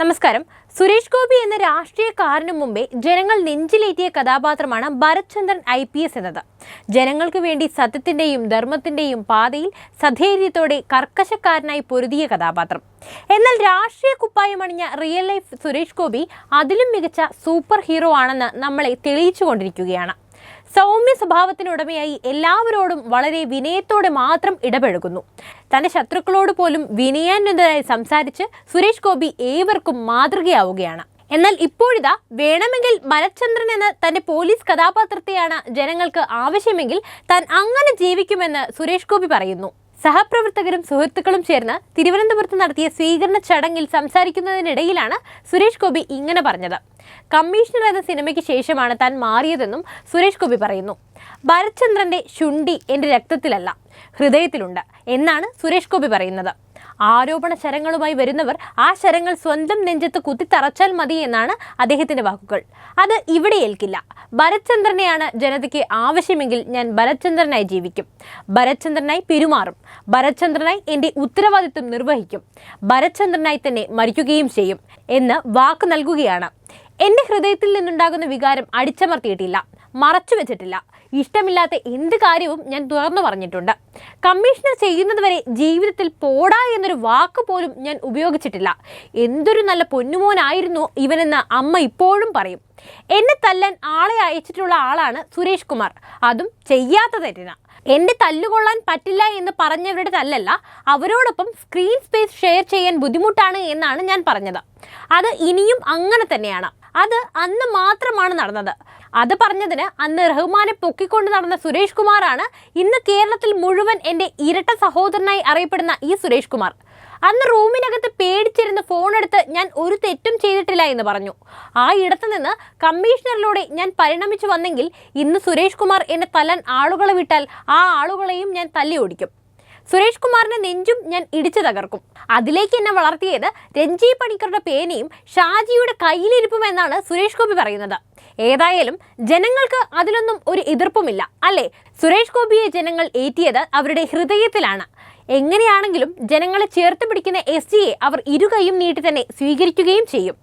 നമസ്കാരം. സുരേഷ് ഗോപി എന്ന രാഷ്ട്രീയക്കാരനു മുമ്പേ ജനങ്ങൾ നെഞ്ചിലേറ്റിയ കഥാപാത്രമാണ് ഭരത്ചന്ദ്രൻ ഐ പി എസ് എന്നത്. ജനങ്ങൾക്ക് വേണ്ടി സത്യത്തിന്റെയും ധർമ്മത്തിന്റെയും പാതയിൽ സധൈര്യത്തോടെ കർക്കശക്കാരനായി പൊരുതിയ കഥാപാത്രം. എന്നാൽ രാഷ്ട്രീയ കുപ്പായമണിഞ്ഞ റിയൽ ലൈഫ് സുരേഷ് ഗോപി അതിലും മികച്ച സൂപ്പർ ഹീറോ ആണെന്ന് നമ്മളെ തെളിയിച്ചുകൊണ്ടിരിക്കുകയാണ്. സൗമ്യ സ്വഭാവത്തിനുടമയായി എല്ലാവരോടും വളരെ വിനയത്തോടെ മാത്രം ഇടപഴകുന്നു. തന്റെ ശത്രുക്കളോട് പോലും വിനയാന്വിതരായി സംസാരിച്ച് സുരേഷ് ഗോപി ഏവർക്കും മാതൃകയാവുകയാണ്. എന്നാൽ ഇപ്പോഴിതാ വേണമെങ്കിൽ ഭരത്ചന്ദ്രൻ എന്ന തന്റെ പോലീസ് കഥാപാത്രത്തെയാണ് ജനങ്ങൾക്ക് ആവശ്യമെങ്കിൽ താൻ അങ്ങനെ ജീവിക്കുമെന്ന് സുരേഷ് ഗോപി പറയുന്നു. സഹപ്രവർത്തകരും സുഹൃത്തുക്കളും ചേർന്ന് തിരുവനന്തപുരത്ത് നടത്തിയ സ്വീകരണ ചടങ്ങിൽ സംസാരിക്കുന്നതിനിടയിലാണ് സുരേഷ് ഗോപി ഇങ്ങനെ പറഞ്ഞത്. കമ്മീഷണർ എന്ന സിനിമയ്ക്ക് ശേഷമാണ് താൻ മാറിയതെന്നും സുരേഷ് ഗോപി പറയുന്നു. ഭരത്ചന്ദ്രന്റെ ശുണ്ടി എന്റെ രക്തത്തിലല്ല ഹൃദയത്തിലുണ്ട് എന്നാണ് സുരേഷ് ഗോപി പറയുന്നത്. ആരോപണ ശരങ്ങളുമായി വരുന്നവർ ആ ശരങ്ങൾ സ്വന്തം നെഞ്ചത്ത് കുത്തിത്തറച്ചാൽ മതി എന്നാണ് അദ്ദേഹത്തിന്റെ വാക്കുകൾ. അത് ഇവിടെ ഏൽക്കില്ല. ഭരത്ചന്ദ്രനെയാണ് ജനതയ്ക്ക് ആവശ്യമെങ്കിൽ ഞാൻ ഭരത്ചന്ദ്രനായി ജീവിക്കും. ഭരത്ചന്ദ്രനായി പെരുമാറും. ഭരത്ചന്ദ്രനായി എന്റെ ഉത്തരവാദിത്വം നിർവഹിക്കും. ഭരത്ചന്ദ്രനായി തന്നെ മരിക്കുകയും ചെയ്യും എന്ന് വാക്ക് നൽകുകയാണ്. എന്റെ ഹൃദയത്തിൽ നിന്നുണ്ടാകുന്ന വികാരം അടിച്ചമർത്തിയിട്ടില്ല. മറച്ചു വെച്ചിട്ടില്ല ഇഷ്ടമില്ലാത്ത എന്ത് കാര്യവും ഞാൻ തുറന്നു പറഞ്ഞിട്ടുണ്ട്. കമ്മീഷണർ ചെയ്യുന്നതുവരെ ജീവിതത്തിൽ പോടാ എന്നൊരു വാക്ക് പോലും ഞാൻ ഉപയോഗിച്ചിട്ടില്ല. എന്തൊരു നല്ല പൊന്നുമോനായിരുന്നു ഇവനെന്ന് അമ്മ ഇപ്പോഴും പറയും. എന്നെ തല്ലാൻ ആളെ അയച്ചിട്ടുള്ള ആളാണ് സുരേഷ് കുമാർ. അതും ചെയ്യാത്ത തെറ്റിന. എന്റെ തല്ലുകൊള്ളാൻ പറ്റില്ല എന്ന് പറഞ്ഞവരുടെ തല്ലല്ല അവരോടൊപ്പം സ്ക്രീൻ സ്പേസ് ഷെയർ ചെയ്യാൻ ബുദ്ധിമുട്ടാണ് എന്നാണ് ഞാൻ പറഞ്ഞത്. അത് ഇനിയും അങ്ങനെ തന്നെയാണ്. അത് അന്ന് മാത്രമാണ് നടന്നത്. അത് പറഞ്ഞതിന് അന്ന് റഹ്മാനെ പൊക്കിക്കൊണ്ട് നടന്ന സുരേഷ് കുമാറാണ് ഇന്ന് കേരളത്തിൽ മുഴുവൻ എന്റെ ഇരട്ട സഹോദരനായി അറിയപ്പെടുന്ന ഈ സുരേഷ് കുമാർ. അന്ന് റൂമിനകത്ത് പേടിച്ചിരുന്ന് ഫോൺ എടുത്ത് ഞാൻ ഒരു തെറ്റും ചെയ്തിട്ടില്ല എന്ന് പറഞ്ഞു. ആ ഇടത്ത് നിന്ന് കമ്മീഷണറിലൂടെ ഞാൻ പരിണമിച്ചു വന്നെങ്കിൽ ഇന്ന് സുരേഷ് കുമാർ എന്നെ തല്ലാൻ ആളുകളെ വിട്ടാൽ ആ ആളുകളെയും ഞാൻ തല്ലി ഓടിക്കും സുരേഷ് കുമാറിന്റെ നെഞ്ചും ഞാൻ ഇടിച്ചു തകർക്കും. അതിലേക്ക് എന്നെ വളർത്തിയത് രഞ്ജി പണിക്കറുടെ പേനയും ഷാജിയുടെ കയ്യിലിരിപ്പും എന്നാണ് സുരേഷ് ഗോപി പറയുന്നത്. ഏതായാലും ജനങ്ങൾക്ക് അതിലൊന്നും ഒരു എതിർപ്പുമില്ല അല്ലേ? സുരേഷ് ഗോപിയെ ജനങ്ങൾ ഏറ്റിയത് അവരുടെ ഹൃദയത്തിലാണ്. എങ്ങനെയാണെങ്കിലും ജനങ്ങളെ ചേർത്ത് പിടിക്കുന്ന എസ് ജിയെ അവർ ഇരുകൈയും നീട്ടി തന്നെ സ്വീകരിക്കുകയും ചെയ്യും.